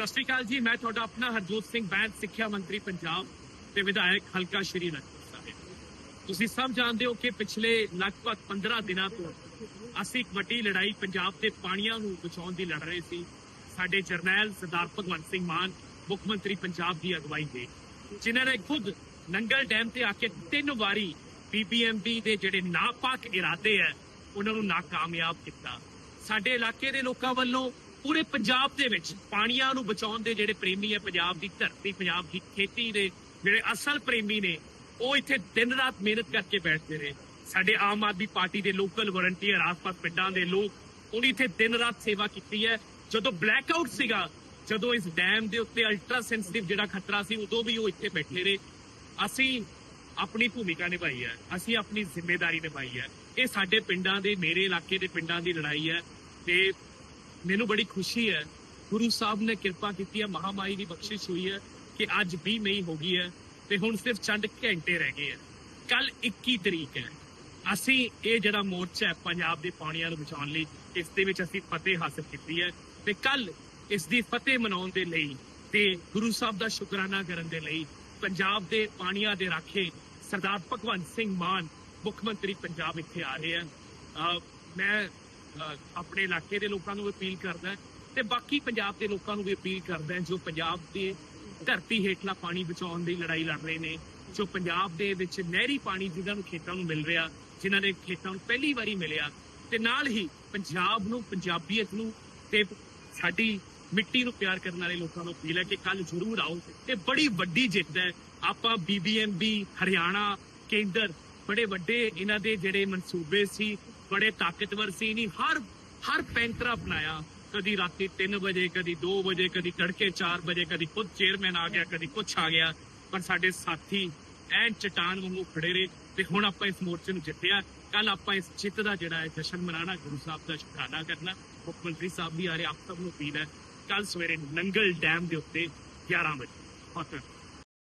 ਸਤਿ ਸ਼੍ਰੀ ਅਕਾਲ ਜੀ, ਮੈਂ ਤੁਹਾਡਾ ਆਪਣਾ ਹਰਜੋਤ ਸਿੰਘ ਬੈਂਸ, ਸਿੱਖਿਆ ਮੰਤਰੀ ਪੰਜਾਬ ਤੇ ਵਿਧਾਇਕ ਹਲਕਾ ਸ਼੍ਰੀ ਨਗਰ ਸਾਹਿਬ। ਤੁਸੀਂ ਸਭ ਜਾਣਦੇ ਹੋ ਕਿ ਪਿਛਲੇ ਲਗਭਗ 15 ਦਿਨਾਂ ਤੋਂ ਅਸੀਂ ਇੱਕ ਵੱਡੀ ਲੜਾਈ ਪੰਜਾਬ ਦੇ ਪਾਣੀਆਂ ਨੂੰ ਬਚਾਉਣ ਦੀ ਲੜ ਰਹੇ ਸੀ। ਸਾਡੇ ਜਰਨੈਲ ਸਰਦਾਰ ਭਗਵੰਤ ਸਿੰਘ ਮਾਨ, ਮੁੱਖ ਮੰਤਰੀ ਪੰਜਾਬ ਦੀ ਅਗਵਾਈ ਦੇ। ਜਿਨ੍ਹਾਂ ਨੇ ਖੁਦ ਨੰਗਲ ਡੈਮ ਤੇ ਆ ਕੇ ਤਿੰਨ ਵਾਰੀ ਬੀਬੀਐਮਬੀ ਦੇ ਜਿਹੜੇ ਨਾਪਾਕ ਇਰਾਦੇ ਹੈ ਉਹਨਾਂ ਨੂੰ ਨਾਕਾਮਯਾਬ ਕੀਤਾ। ਸਾਡੇ ਇਲਾਕੇ ਦੇ ਲੋਕਾਂ ਵੱਲੋਂ ਪੂਰੇ ਪੰਜਾਬ ਦੇ ਵਿੱਚ ਪਾਣੀਆਂ ਨੂੰ ਬਚਾਉਣ ਦੇ ਜਿਹੜੇ ਪ੍ਰੇਮੀ ਹੈ ਪੰਜਾਬ ਦੀ ਧਰਤੀ, ਪੰਜਾਬ ਦੀ ਖੇਤੀ ਦੇ ਜਿਹੜੇ ਅਸਲ ਪ੍ਰੇਮੀ ਨੇ, ਉਹ ਇੱਥੇ ਦਿਨ ਰਾਤ ਮਿਹਨਤ ਕਰਕੇ ਬੈਠਦੇ ਨੇ। ਸਾਡੇ ਆਮ ਆਦਮੀ ਪਾਰਟੀ ਦੇ ਲੋਕਲ ਵਲੰਟੀਅਰ, ਆਸ-ਪਾਸ ਪਿੰਡਾਂ ਦੇ ਲੋਕ, ਉਹਨੇ ਇੱਥੇ ਦਿਨ ਰਾਤ ਸੇਵਾ ਕੀਤੀ ਹੈ। ਜਦੋਂ ਬਲੈਕ ਆਊਟ ਸੀਗਾ, ਜਦੋਂ ਇਸ ਡੈਮ ਦੇ ਉੱਤੇ ਅਲਟਰਾ ਸੈਂਸਿਟਿਵ ਜਿਹੜਾ ਖਤਰਾ ਸੀ, ਉਦੋਂ ਵੀ ਉਹ ਇੱਥੇ ਬੈਠੇ ਰਹੇ ਅਸੀਂ ਆਪਣੀ ਭੂਮਿਕਾ ਨਿਭਾਈ ਹੈ, ਅਸੀਂ ਆਪਣੀ ਜ਼ਿੰਮੇਵਾਰੀ ਨਿਭਾਈ ਹੈ। ਇਹ ਸਾਡੇ ਪਿੰਡਾਂ ਦੇ, ਮੇਰੇ ਇਲਾਕੇ ਦੇ ਪਿੰਡਾਂ ਦੀ ਲੜਾਈ ਹੈ ਤੇ ਮੈਨੂੰ ਬੜੀ ਖੁਸ਼ੀ ਹੈ, ਗੁਰੂ ਸਾਹਿਬ ਨੇ ਕਿਰਪਾ ਕੀਤੀ ਹੈ ਮਹਾਮਾਈ ਦੀ ਬਖਸ਼ਿਸ਼ ਹੋਈ ਹੈ ਕਿ ਅੱਜ 20 ਮਈ ਹੋ ਗਈ ਹੈ ਤੇ ਹੁਣ ਸਿਰਫ ਚੰਦ ਘੰਟੇ ਰਹਿ ਗਏ ਹੈ। ਕੱਲ 21 ਤਰੀਕ ਹੈ। ਅਸੀਂ ਇਹ ਜਿਹੜਾ ਮੋਰਚਾ ਹੈ, ਪੰਜਾਬ ਦੇ ਪਾਣੀਆਂ ਨੂੰ ਬਚਾਉਣ ਲਈ, ਇਸ ਦੇ ਵਿੱਚ ਅਸੀਂ ਫਤਿਹ ਹਾਸਲ ਕੀਤੀ ਹੈ ਤੇ ਕੱਲ ਇਸ ਦੀ ਫਤਿਹ ਮਨਾਉਣ ਦੇ ਲਈ ਤੇ ਗੁਰੂ ਸਾਹਿਬ ਦਾ ਸ਼ੁਕਰਾਨਾ ਕਰਨ ਦੇ ਲਈ ਪੰਜਾਬ ਦੇ ਪਾਣੀਆਂ ਦੇ ਰਾਖੇ ਸਰਦਾਰ ਭਗਵੰਤ ਸਿੰਘ ਮਾਨ ਮੁੱਖ ਮੰਤਰੀ ਪੰਜਾਬ ਇੱਥੇ ਆ ਰਹੇ ਹਨ ਮੈਂ ਆਪਣੇ ਇਲਾਕੇ ਦੇ ਲੋਕਾਂ ਨੂੰ ਅਪੀਲ ਕਰਦਾ ਤੇ ਬਾਕੀ ਪੰਜਾਬ ਦੇ ਲੋਕਾਂ ਨੂੰ ਵੀ ਅਪੀਲ ਕਰਦਾ ਜੋ ਪੰਜਾਬ ਦੇ ਧਰਤੀ ਹੇਠਲਾ ਪਾਣੀ ਬਚਾਉਣ ਦੀ ਲੜਾਈ ਲੜ ਰਹੇ ਨੇ, ਜੋ ਪੰਜਾਬ ਦੇ ਵਿੱਚ ਨਹਿਰੀ ਪਾਣੀ ਜਿਨ੍ਹਾਂ ਨੂੰ ਖੇਤਾਂ ਨੂੰ ਮਿਲ ਰਿਹਾ, ਜਿਨ੍ਹਾਂ ਦੇ ਖੇਤਾਂ ਨੂੰ ਪਹਿਲੀ ਵਾਰੀ ਮਿਲਿਆ ਤੇ ਨਾਲ ਹੀ ਪੰਜਾਬ ਨੂੰ, ਪੰਜਾਬੀਅਤ ਨੂੰ ਤੇ ਸਾਡੀ ਮਿੱਟੀ ਨੂੰ ਪਿਆਰ ਕਰਨ ਵਾਲੇ ਲੋਕਾਂ ਨੂੰ ਅਪੀਲ ਹੈ ਕਿ ਕੱਲ ਜ਼ਰੂਰ ਆਓ ਤੇ ਬੜੀ ਵੱਡੀ ਜਿੱਤ ਹੈ। ਆਪਾਂ ਬੀਬੀਐਮਬੀ ਹਰਿਆਣਾ ਕੇਂਦਰ ਬੜੇ ਵੱਡੇ ਇਹਨਾਂ ਦੇ ਜਿਹੜੇ ਮਨਸੂਬੇ ਸੀ ਬੜੇ ਤਾਕਤਵਰ ਸੀ ਨਹੀਂ ਹਰ ਹਰ ਪੈਂਤਰਾ ਅਪਣਾਇਆ। ਕਦੀ ਰਾਤੀ 3 ਵਜੇ, ਕਦੀ 2 ਵਜੇ, ਕਦੀ ਤੜਕੇ 4 ਵਜੇ, ਕਦੀ ਖੁਦ ਚੇਅਰਮੈਨ ਆ ਗਿਆ, ਕਦੀ ਕੁਛ ਆ ਗਿਆ। ਪਰ ਸਾਡੇ ਸਾਥੀ ਐਨ ਚਟਾਨ ਵਾਂਗੂ ਖੜੇ ਰਹੇ ਤੇ ਹੁਣ ਆਪਾਂ ਇਸ ਮੋਰਚੇ ਨੂੰ ਜਿੱਤਿਆ। ਕੱਲ ਆਪਾਂ ਇਸ ਜਿੱਤ ਦਾ ਜਿਹੜਾ ਹੈ ਜਸ਼ਨ ਮਨਾਣਾ ਗੁਰੂ ਸਾਹਿਬ ਦਾ ਸ਼ੁਕਰਾਨਾ ਕਰਨਾ। ਮੁੱਖ ਮੰਤਰੀ ਸਾਹਿਬ ਵੀ ਆ ਰਹੇ, ਆਪ ਸਭ ਨੂੰ ਅਪੀਲ ਹੈ। ਕੱਲ ਸਵੇਰੇ ਨੰਗਲ ਡੈਮ ਦੇ ਉੱਤੇ 11 ਵਜੇ। ਬਹੁਤ